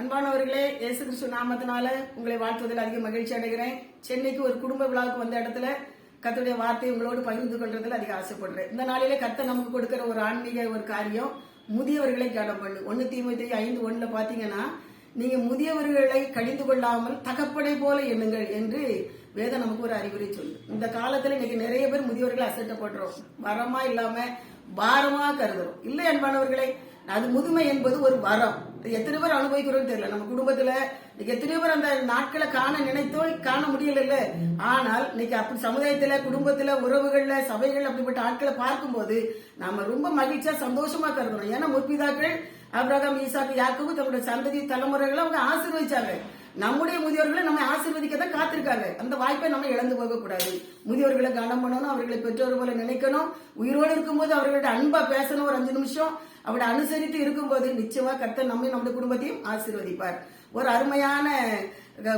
அன்பானவர்களே இயேசு கிறிஸ்து நாமத்தினால உங்களை வாழ்த்துவதில் அதிக மகிழ்ச்சி அடைகிறேன். சென்னைக்கு ஒரு குடும்ப விழாவுக்கு வந்த இடத்துல கத்தனுடைய வார்த்தையை உங்களோடு பகிர்ந்து கொள்றதுல அதிக ஆசைப்படுறேன். இந்த நாளிலே கத்த நமக்கு கொடுக்கிற ஒரு ஆன்மீக ஒரு காரியம் முதியவர்களை கனம் பண்ணு. ஒன்னு தீமை ஐந்து ஒண்ணுல பாத்தீங்கன்னா நீங்க முதியவர்களை கடிந்து கொள்ளாமல் தகப்படை போல எண்ணுங்கள் என்று வேதம் நமக்கு ஒரு அறிவுரை சொல்லு இந்த காலத்துல இன்னைக்கு நிறைய பேர் முதியவர்களை அசட்டப்படுறோம் வரமா இல்லாம பாரமா கருதுறோம். இல்லை அன்பானவர்களை அது முதுமை என்பது ஒரு வரம். எத்தனை பேர் அனுபவிக்கிறோம் தெரியல. நம்ம குடும்பத்துல எத்தனையோ பேர் அந்த நாட்களை காண நினைத்தோ காண முடியல ஆனால் இன்னைக்கு அப்படி சமுதாயத்துல குடும்பத்துல உறவுகள்ல சபைகள் அப்படிப்பட்ட ஆட்களை பார்க்கும்போது நாம ரொம்ப மகிழ்ச்சியா சந்தோஷமா கருதணும். ஏன்னா முற்பிதாக்கள் அப்ரகாம் ஈசாக்கு யாருக்கும் தன்னுடைய சந்ததி தலைமுறைகளை அவங்க ஆசீர்வதிச்சாங்க. நம்முடைய முதியோர்களை நம்ம ஆசீர்வதிக்க தான் காத்திருக்காங்க. அந்த வாய்ப்பை நம்ம இழந்து போக கூடாது முதியோர்களை கனம் பண்ணணும் அவர்களை பெற்றோர் போல நினைக்கணும். உயிரோடு இருக்கும்போது அவர்களோட அன்பா பேசணும் ஒரு அஞ்சு நிமிஷம். அவரை அனுசரித்து இருக்கும்போது நிச்சயமா கர்த்தர் நம்மை நம்முடைய குடும்பத்தையும் ஆசீர்வதிப்பார். ஒரு அருமையான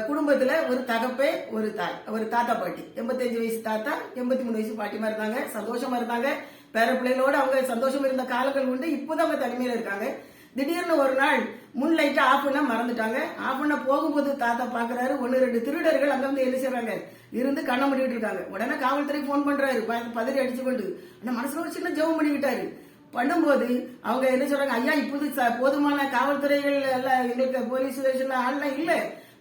குடும்பத்துல ஒரு தகப்பே ஒரு தாய் ஒரு தாத்தா பாட்டி. எண்பத்தஞ்சு வயசு தாத்தா எண்பத்தி மூணு வயசு பாட்டிமா இருந்தாங்க சந்தோஷமா இருந்தாங்க. பேர பிள்ளைகளோட அவங்க சந்தோஷம் இருந்த காலங்கள் உண்டு. இப்போதான் அவங்க தனிமையில இருக்காங்க. திடீர்னு ஒரு நாள் முன் லைட்டை ஆஃப் பண்ண மறந்துட்டாங்க. ஆஃப் பண்ண போகும்போது தாத்தா பாக்குறாரு ஒன்னு ரெண்டு திருடர்கள் அங்க வந்து என்ன செய்றாங்க இருந்து கண்ணை மூடிட்டு இருக்காங்க. உடனே காவல்துறை போன் பண்றாரு. ப- பதறி அடிச்சு கொண்டு. ஆனா மனசுல ஒரு சின்ன ஜெபம் பண்ணிக்கிட்டாரு பண்ணும்போது அவங்க என்ன சொல்றாங்க ஐயா இப்போது ச- போதுமான காவல்துறைகள் எல்லாம் எங்களுக்கு போலீஸ் ஸ்டேஷன்ல ஆள்லாம் இல்லை.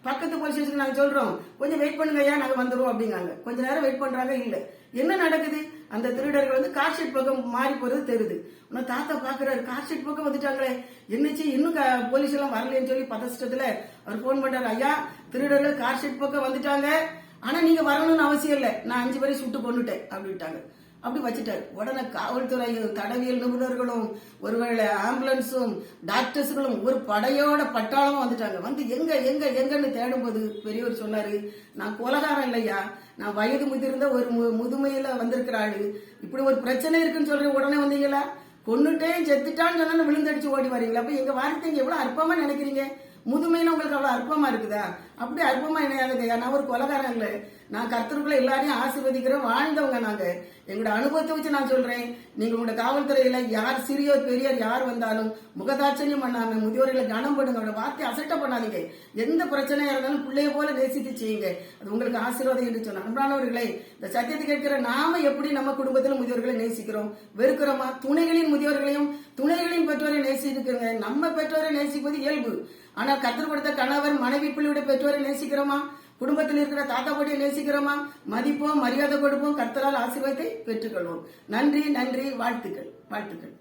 பக்கத்து போலீஸ் ஸ்டேஷன் நாங்க சொல்றோம் கொஞ்சம் வெயிட் பண்ணுங்க ஐயா நாங்க வந்துடுவோம் அப்படிங்காங்க கொஞ்ச நேரம் வெயிட் பண்றாங்க இல்ல. என்ன நடக்குது? அந்த திருடர்கள் வந்து கார்ஷீட் பக்கம் மாறி போறது தெரியுது. உன்னை தாத்தா பாக்குறாரு கார்ஷீட் பக்கம் வந்துட்டாங்களே. என்னச்சு இன்னும் போலீஸ் எல்லாம் வரலன்னு சொல்லி பதஷ்டத்துல அவர் போன் பண்றாரு. ஐயா திருடர்கள் கார்ஷீட் பக்கம் வந்துட்டாங்க. ஆனா நீங்க வரணும்னு அவசியம் இல்லை. நான் அஞ்சு பேரை சுட்டு கொண்டுட்டேன் அப்படின்ட்டாங்க. அப்படி வச்சுட்டாரு. உடனே காவல்துறையும் தடவியல் நிபுணர்களும் ஒருவேளை ஆம்புலன்ஸும் டாக்டர்ஸ்களும் ஒரு படையோட பட்டாளமும் வந்துட்டாங்க. வந்து எங்க எங்க எங்கன்னு தேடும்போது பெரியவர் சொன்னாரு நான் கொலகாரம் இல்லையா? நான் வயது முதிர்ந்த ஒரு மு- முதுமையில வந்திருக்கிற ஆளு. இப்படி ஒரு பிரச்சனை இருக்குன்னு சொல்ற உடனே வந்தீங்களா? கொன்னுட்டேன் செத்துட்டான்னு சொன்னா விழுந்தடிச்சு ஓடி வரீங்களா? அப்ப எங்க வார்த்தைங்க எவ்வளவு அற்பமா நினைக்கிறீங்க? முதுமையில உங்களுக்கு அவ்வளவு அற்பமா இருக்குதா? அப்படி அற்பமா இணையாதுங்க நான் ஒரு கொலகாரம் நான் கர்த்தருக்குள்ள எல்லாரையும் ஆசிர்வதிக்கிறோம் வாழ்ந்தவங்க நாங்க. எங்களோட அனுபவத்தை வச்சு நான் சொல்றேன். நீங்க உங்களோட காவல்துறையில யார் சிறியோர் பெரியோர் யார் வந்தாலும் முகதாட்சணியம் பண்ணாம முதியோர்களை கனம் பண்ணுங்க. அவரோட வார்த்தை அசட்ட பண்ணாதீங்க. எந்த பிரச்சனையா இருந்தாலும் பிள்ளைய போல நேசித்து செய்யுங்க. அது உங்களுக்கு ஆசீர்வாதம் என்று சொன்ன அன்பானவர்களே இந்த சத்தியத்தை கேட்கிற நாம எப்படி நம்ம குடும்பத்தில் முதியோர்களை நேசிக்கிறோம்? வெறுக்கிறோமா? துணைகளின் முதியோர்களையும் துணைகளின் பெற்றோரை நேசிக்கிறோங்க. நம்ம பெற்றோரை நேசிப்பது இயல்பு. ஆனா கத்தர் கொடுத்த கணவர் மனைவி பிள்ளையுடைய பெற்றோர் நேசிக்கிறோமா? குடும்பத்தில் இருக்கிற தாத்தா பாட்டியை நேசிக்கிறோமா? மதிப்போம் மரியாதை கொடுப்போம் கர்த்தரால் ஆசீர்வாதத்தை பெற்றுக்கொள்வோம். நன்றி நன்றி வாழ்த்துக்கள் வாழ்த்துக்கள்.